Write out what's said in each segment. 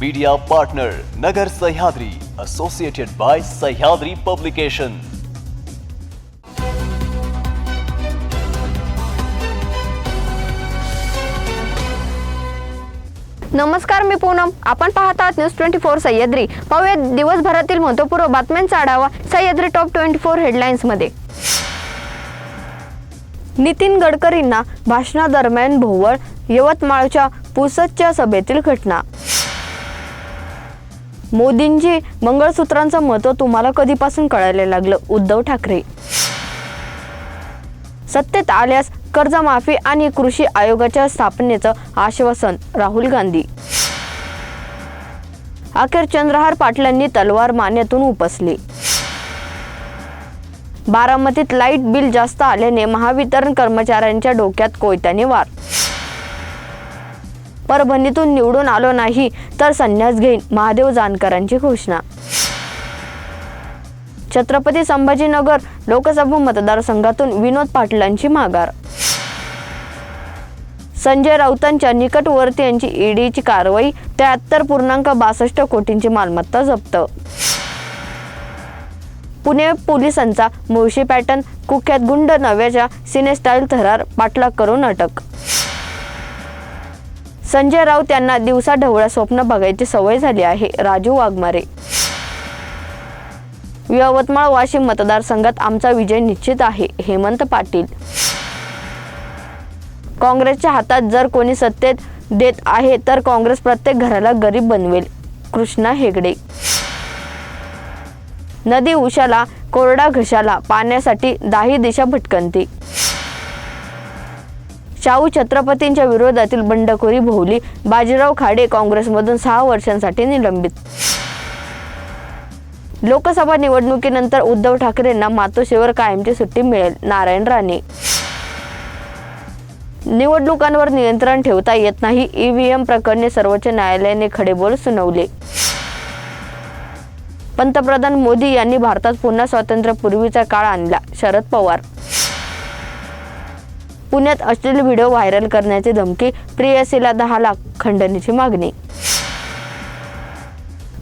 Media partner Nagar Sahyadri associated by Sahyadri publication नमस्कार मी पूनम. आपण पाहत आहात न्यूज ट्वेंटी फोर सह्याद्री. पाहूया दिवसभरातील महत्त्वपूर्ण बातम्यांचा आढावा सह्याद्री टॉप ट्वेंटी फोर हेडलाईन्समध्ये. नितीन गडकरींना भाषणादरम्यान भोवळ यवतमाळच्या पुसदच्या सभेतील घटना. मोदींची मंगळसूत्रांचं महत्त्व तुम्हाला कधीपासून कळायला लागलं? उद्धव ठाकरे. सत्तेत आल्यास कर्जमाफी आणि कृषी आयोगाच्या स्थापनेचं आश्वासन राहुल गांधी. अखेर चंद्रहार पाटलांनी तलवार मान्यातून उपसली. बारामतीत लाइट बिल जास्त आल्याने महावितरण कर्मचाऱ्यांच्या डोक्यात कोयत्याने वार. परभणीतून निवडून आलो नाही तर संन्यास घेईन महादेव जानकरांची घोषणा. छत्रपती संभाजीनगर लोकसभा मतदारसंघातून विनोद पाटलांची माघार. संजय राऊतांच्या निकटवर्तीयांची ईडीची कारवाई त्र्याहत्तर पूर्णांक बासष्ट कोटींची मालमत्ता जप्त. पुणे पोलिसांचा मुळशी पॅटर्न कुख्यात गुंड नव्याच्या सिनेस्टाईल थरार पाठलाग करून अटक. संजय राऊत यांना दिवसा ढवळ्या स्वप्न बघायची सवय झाली आहे. राजू वाघमारे. यवतमाळ वाशिम मतदारसंघात आमचा विजय निश्चित आहे हेमंत पाटील. काँग्रेसच्या हातात जर कोणी सत्तेत देत आहे तर काँग्रेस प्रत्येक घराला गरीब बनवेल. कृष्णा हेगडे. नदी उशाला कोरडा घशाला पाण्यासाठी दाही दिशा भटकंती. शाहू छत्रपतींच्या विरोधातील बंडखोरी भोवली. बाजीराव खाडे काँग्रेसमधून सहा वर्षांसाठी निलंबित. लोकसभा निवडणुकीनंतर उद्धव ठाकरेंना मातोश्रीवर कायमची सुट्टी मिळेल नारायण राणे. निवडणुकांवर नियंत्रण ठेवता येत नाही ईव्हीएम प्रकरणी सर्वोच्च न्यायालयाने खडेबोल सुनावले. पंतप्रधान मोदी यांनी भारतात पुन्हा स्वातंत्र्यपूर्वीचा काळ आणला शरद पवार. पुण्यात अश्लील व्हिडिओ व्हायरल करण्याची धमकी प्रियसीला दहा लाख खंडणीची मागणी.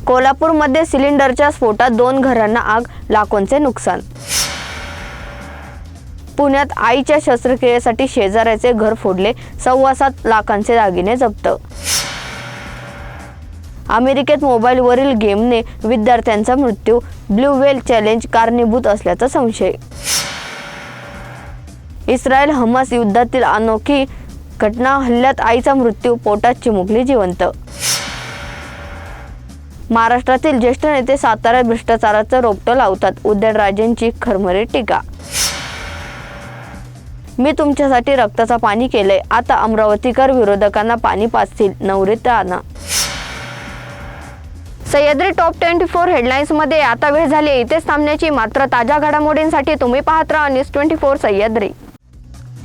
कोल्हापूरमध्ये सिलेंडरच्या स्फोटात दोन घरांना आग लाखोंचे नुकसान. पुण्यात आईच्या शस्त्रक्रियेसाठी शेजाऱ्याचे घर फोडले सव्वा सात लाखांचे दागिने जप्त. अमेरिकेत मोबाईलवरील गेमने विद्यार्थ्यांचा मृत्यू ब्ल्यू वेल चॅलेंज कारणीभूत असल्याचा संशय. इस्रायल हमास युद्धातील अनोखी घटना हल्ल्यात आईचा मृत्यू पोटात चिमुकली जिवंत. महाराष्ट्रातील ज्येष्ठ नेते साताऱ्यात भ्रष्टाचाराचं रोपटं लावतात. उदयनराजेंची खरमरी टीका. मी तुमच्यासाठी रक्ताचा पाणी केलंय. आता अमरावतीकर विरोधकांना पाणी पाचतील. नवरीत सह्याद्री टॉप ट्वेंटी फोर हेडलाईन्समध्ये आता वेळ झाली इथेच थांबण्याची. मात्र ताज्या घडामोडींसाठी तुम्ही पाहत राहा news twenty four Sahyadri.